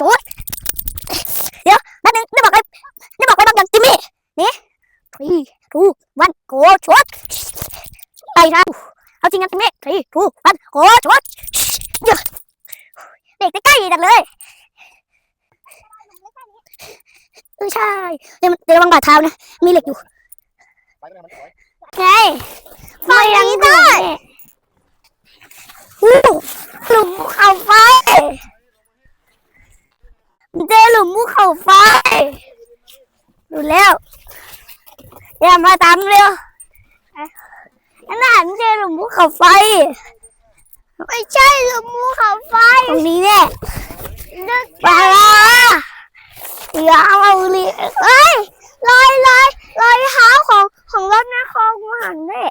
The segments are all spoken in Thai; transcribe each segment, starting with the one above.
ชุดเดี๋ยวแป๊บนึงนี่บอกไปนี่บอกไปบางอย่างจิมมี่นี่ทีทูวันโกชุดไปครับเอาจริงนจิมมี่ทีทูวันโกชุดเดี๋ยวเด็กใกล้ๆจังเลยเออใช่เดี๋ยวเดี๋ยวระวังบาดเท้านะ มีเหล็กอยู่ไปกันเลยมันถอยไงฝั่งนี้ได้อู้หลุมภูเขาไฟเจอหลุมภูเขาไฟดูแล้วอย่ามาตามเร็วอันนั้นเจอหลุมภูเขาไฟ ไม่ใช่หลุมภูเขาไฟ ตรงนี้เนี่ยปลาอย่าเอาเลยเอ้ยลอยลอยลอยเท้าของของรถนะคองหันเนี่ย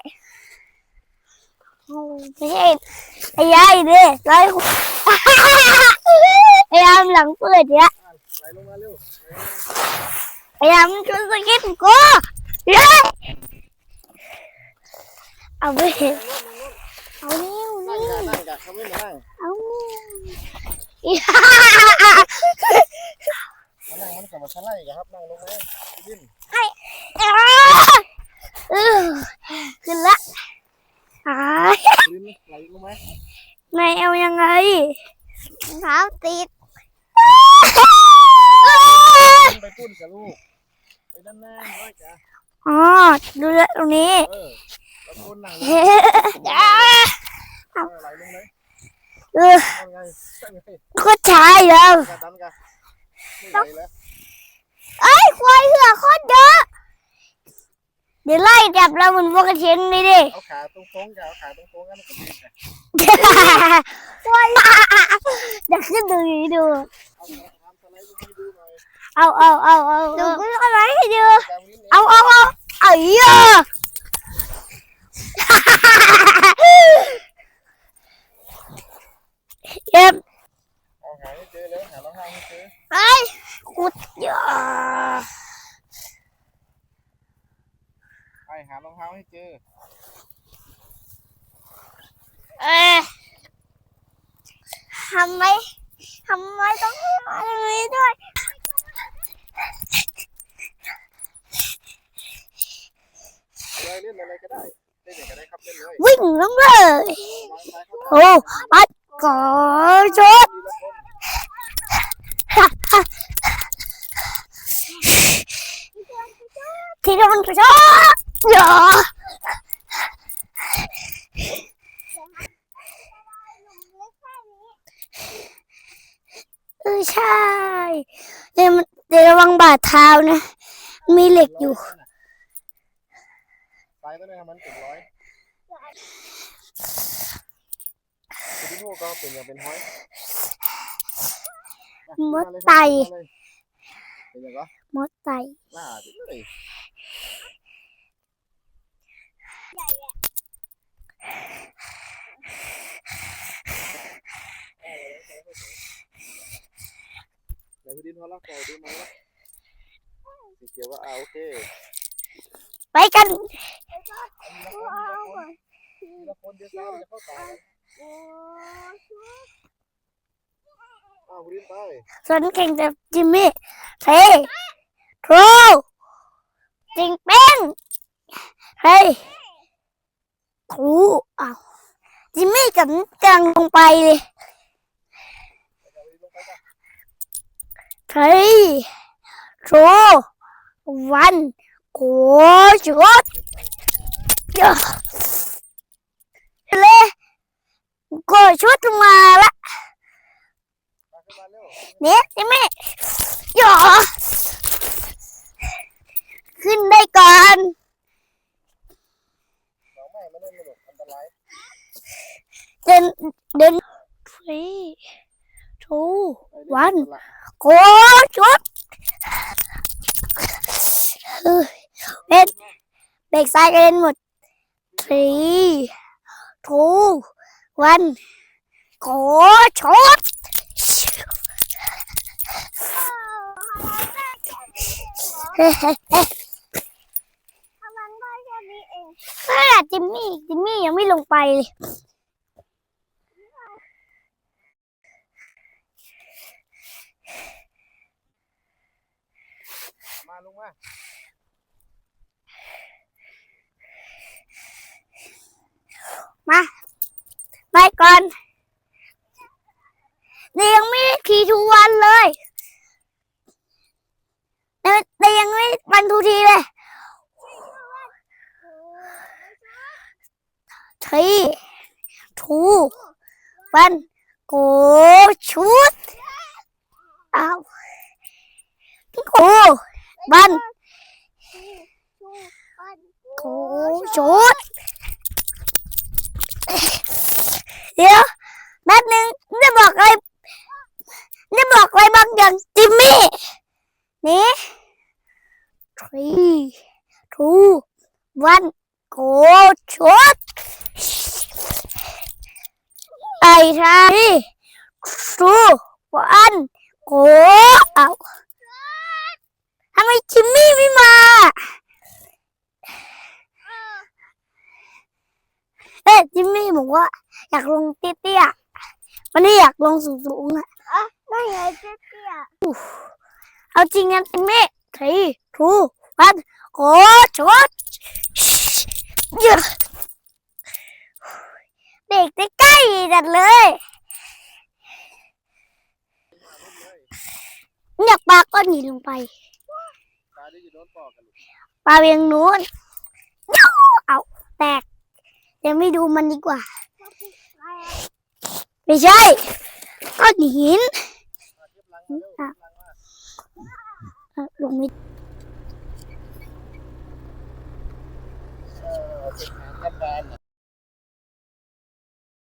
ไม่ใช่ไอ้ยายดิลอยพยายามหลังเปิดเนี่ยไหลลงมาเร็วพยายามช่วยสกิดกูเย้ เอาไปเอานิ้วนั่งนี่กันนั่งกันเขาไม่มานั่งเอานิ้วมานั่งมันกลับมาชั้นไล่กันครับนั่งลงเลยดิ้นเออขึ้นละหายดิ้นไหลลงไหมนายเอายังไงเท้าติดไปปุ้นกับลูกไปด้านหน้าร้อยจ้ะอ๋อดูแลตรงนี้ เออแล้วปุ้นนั่งเฮ้ยไหลลงเลยเออนั่งไงนั่งไงก็ใช่แล้วกันดันกันไม่ไหลแล้วเอ้ยควายเหือกโคตรเยอะเดี๋ยวไล่จับเราเหมือนพวกกระเทียนนี่ดิเอาขาตรงๆกันเอาขาตรงๆกันมันก็ดีนะควายเดี๋ยวขึ้นดูนี้ดู เอาทำสไลด์ลงให้ดูหน่อยเอาเอาเอาเอาเดี๋ยวขึ้นอะไรให้ดูตามนี้เอาเอาเอาไอ้เหี้ยเก็บเอาหาให้เจอเลยหารองเท้าให้เจอไอ้ขุดเยอะ ไปหารองเท้าให้เจอเอ้ยทำไมทำไมต้องมาตรงนี้ด้ วิ่งลงเลยโอ้ปัดก่อชดทีละคนที่โดนชุดเยอะเออใช่เดี๋ยวมันเดี๋ยวระวังบาดเท้านะ มีเหล็กอยู่ ซ้ายก็ได้ทำมันเจ็ดร้อยคุณพี่พูก็เป็นอย่างเป็นห้อยมดไตเป็นอย่างก็มดไตล่าดิเลยไหนพี่ดินพอละปล่อยดูมาละสีเขียวก็อ่าโอเค ไปกันที ละคนเดี๋ยวซ้ายจะเข้าต่ออ้าวพี่ดินไปส่วนแข่งกับจิมมี่เฮ้ยครูจริงเป็นเฮ้ยครูอ้าวจิมมี่กับกลังลงไปเลยเฮ้ยครูวันโกชุดเยอะเลยโก ชุดมาละมาขึ้นมาเนี่ยจิมมี่หยอขึ้นได้ก่อนเดินเดิน three two วันโกชุดเป็นเบรกซ้ายกันเล่นหมด three two one โกชดขนาดจิมมี่จิมมี่ยังไม่ลงไปเลยมาลงมามาไปก่อน นี่ยังไม่ขี่ทุกวันเลยแต่แต่ยังไม่วันทุกทีเลยทีทูวันโกชุดเอาโกวันโกชุดเดี๋ยวแป๊บนึงจะบอกอะไร จะบอกอะไรบางอย่างจิมมี่นี่ three two one go shot ไอ้ชาย two one go เอาทำไมจิมมี่ไม่มาเอ๊ะจิมมี่บอกว่า อยากลงเตี้ยๆมันนี่อยากลงสูงๆอะ ไม่ไงเจ๊เตี้ยเอาจริงงั้นจิมมี่ทีทูวันโกชดเยอะเด็กใกล้จัดเลยอยากปลาก้อนหินลงไปตาได้จะโดนปอกันลูกปลาเวียงนู้นเอาแตกเดี๋ยวไม่ดูมันดีกว่า ไม่ใช่ก้อนหิน อะลงไม่เออเป็นงานแบน